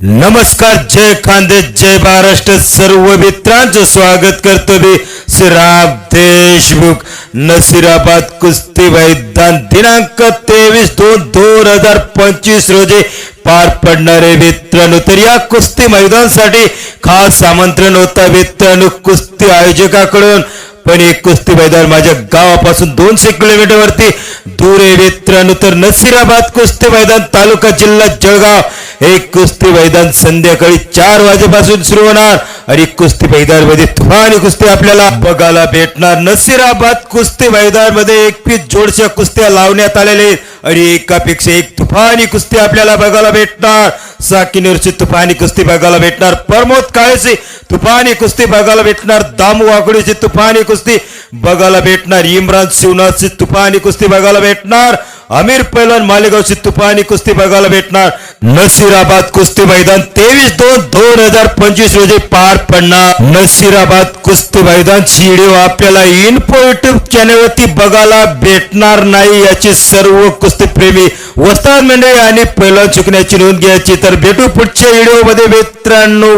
नमस्कार जय खांदे जय महाराष्ट्र. सर्व मित्रांचं स्वागत करतो मी श्रीराम देशमुख. नसिराबाद कुस्ती मैदान दिनांक तेवीस दोन दोन हजार पंचवीस रोजी पार पडणारे मित्रांनो तर या कुस्ती मैदानासाठी खास आमंत्रण होता मित्रांनो कुस्ती आयोजकाकडून. पण एक कुस्ती मैदान माझ्या गावापासून दोनशे किलोमीटर वरती दूर आहे मित्रांनो तर नसिराबाद कुस्ती मैदान तालुका जिल्हा जळगाव. हे कुस्ती मैदान संध्याकाळी चार वाजेपासून सुरू होणार. आणि कुस्ती मैदानमध्ये तुफानी कुस्ती आपल्याला बघायला भेटणार. नसिराबाद कुस्ती मैदानमध्ये एकवीस जोडच्या कुस्त्या लावण्यात आलेल्या आहेत. आणि एकापेक्षा एक तुफानी कुस्ती आपल्याला बघायला भेटणार. साकिनूरची तुफानी कुस्ती बघायला भेटणार. प्रमोद काळेची तुफानी कुस्ती बघायला भेटणार. दामू वाकडीची तुफानी कुस्ती बघायला भेटणार. इम्रान शिवनाथची तुफानी कुस्ती बघायला भेटणार. अमीर पैलवान मालेगावची तुफानी कुस्ती बघायला भेटणार. नसिराबाद कुस्ती मैदान तेवीस दोन दोन हजार पंचवीस रोजी पार पडणार. नसिराबाद कुस्ती मैदान व्हिडिओ आपल्याला इन्फो युट्यूब चॅनलवरती बघायला भेटणार नाही याची सर्व कुस्तीप्रेमी वस्ताद मंडळी आणि पैलवान चुकण्याची नोंद घ्यायची. तर भेटू पुढच्या व्हिडिओमध्ये मित्रांनो.